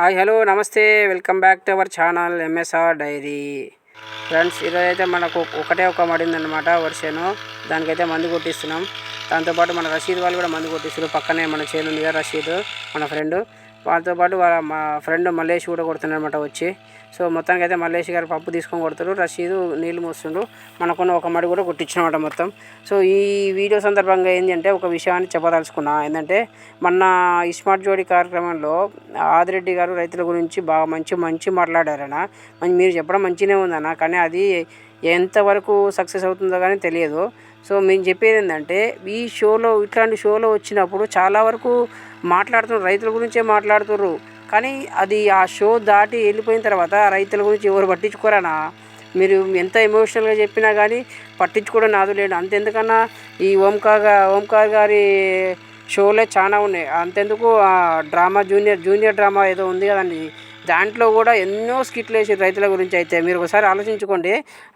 Hi hello నమస్తే welcome back to our channel M S R diary friends ఈరోజు అయితే మనకు ఒకటే ఒక మడిందనమాట వర్షను. దానికైతే మందు కొట్టిస్తున్నాం. దాంతోపాటు మన రషీద్ వాళ్ళు కూడా మందు కొట్టిస్తారు పక్కనే మన చేను ఉంది కదా రషీద్ మన ఫ్రెండ్. వాళ్ళతో పాటు వాళ్ళ మా ఫ్రెండ్ మల్లేష్ కూడా కొడుతున్నారనమాట వచ్చి. సో మొత్తానికి అయితే మల్లేష్ గారు పప్పు తీసుకొని కొడతారు. రషీదు నీళ్ళు మోస్తుండ్రు మనకున్న ఒక మడి కూడా కొట్టించినమాట మొత్తం. సో ఈ వీడియో సందర్భంగా ఏంటంటే ఒక విషయాన్ని చెప్పదలుచుకున్నా. ఏంటంటే మొన్న ఇస్మార్ట్ జోడి కార్యక్రమంలో ఆదిరెడ్డి గారు రైతుల గురించి బాగా మంచి మంచి మాట్లాడారనా మీరు చెప్పడం మంచిగానే ఉందన్న. కానీ అది ఎంతవరకు సక్సెస్ అవుతుందో కానీ తెలియదు. సో మేము చెప్పేది ఏంటంటే ఈ షోలో ఇట్లాంటి షోలో వచ్చినప్పుడు చాలా వరకు మాట్లాడుతున్నారు రైతుల గురించే మాట్లాడుతుర్రు కానీ అది ఆ షో దాటి వెళ్ళిపోయిన తర్వాత రైతుల గురించి ఎవరు పట్టించుకోరానా? మీరు ఎంత ఎమోషనల్గా చెప్పినా కానీ పట్టించుకోవడం నాదు లేడు. అంతెందుకన్నా ఈ ఓంకార్ ఓంకార్ గారి షోలే చాలా ఉన్నాయి. అంతెందుకు ఆ డ్రామా జూనియర్ జూనియర్ డ్రామా ఏదో ఉంది కదండి. దాంట్లో కూడా ఎన్నో స్కిట్లు వేసి రైతుల గురించి అయితే. మీరు ఒకసారి ఆలోచించుకోండి.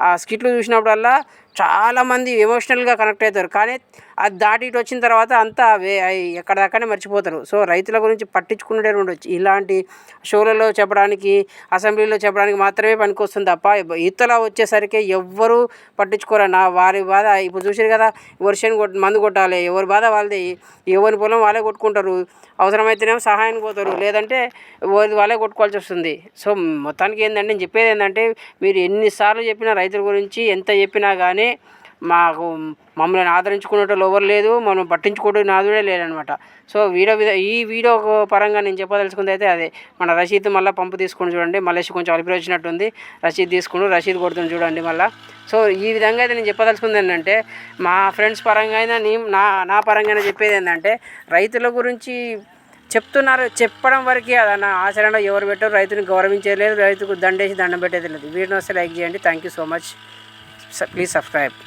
ఆ స్కిట్లు చూసినప్పుడల్లా చాలామంది ఎమోషనల్గా కనెక్ట్ అవుతారు. కానీ అది దాటి ఇటు వచ్చిన తర్వాత అంతా వే ఎక్కడిదక్కడనే మర్చిపోతారు. సో రైతుల గురించి పట్టించుకునే ఉండొచ్చు ఇలాంటి షోలలో చెప్పడానికి అసెంబ్లీలో చెప్పడానికి మాత్రమే పనికొస్తుంది తప్ప ఇతల వచ్చేసరికి ఎవ్వరూ పట్టించుకోరు. నా వారి బాధ ఇప్పుడు చూసారు కదా వర్షం కొట్ మందు కొట్టాలి ఎవరి బాధ వాళ్ళది. ఎవరి పొలం వాళ్ళే కొట్టుకుంటారు. అవసరమైతేనేమో సహాయానికి పోతారు. లేదంటే వాళ్ళే కొట్టుకోవాల్సి వస్తుంది. సో మొత్తానికి ఏంటంటే నేను చెప్పేది ఏంటంటే మీరు ఎన్నిసార్లు చెప్పినా రైతుల గురించి ఎంత చెప్పినా కానీ మాకు మమ్మల్ని ఆదరించుకునేటోళ్ళు ఎవరు లేదు మనం పట్టించుకోవడం నాదుడే లేదనమాట సో వీడియో విధ ఈ వీడియో పరంగా నేను చెప్పదలుచుకుంది అయితే అదే. మన రసీద్ మళ్ళీ పంపు తీసుకుని చూడండి మళ్ళీ కొంచెం అలిపిరి వచ్చినట్టుంది రసీద్ తీసుకుని రసీద్ కొడుతుంది చూడండి మళ్ళీ. సో ఈ విధంగా అయితే నేను చెప్పదలుచుకుంది ఏంటంటే మా ఫ్రెండ్స్ పరంగా అయినా నీ నా నా పరంగా చెప్పేది ఏంటంటే రైతుల గురించి చెప్తున్నారు. చెప్పడం వరకే అదన్న ఆచరణ ఎవరు పెట్టారు రైతుని గౌరవించలేదు రైతుకు దండేసి దండం పెట్టేది లేదు. వీడిని వస్తే లైక్ చేయండి. Thank you so much please subscribe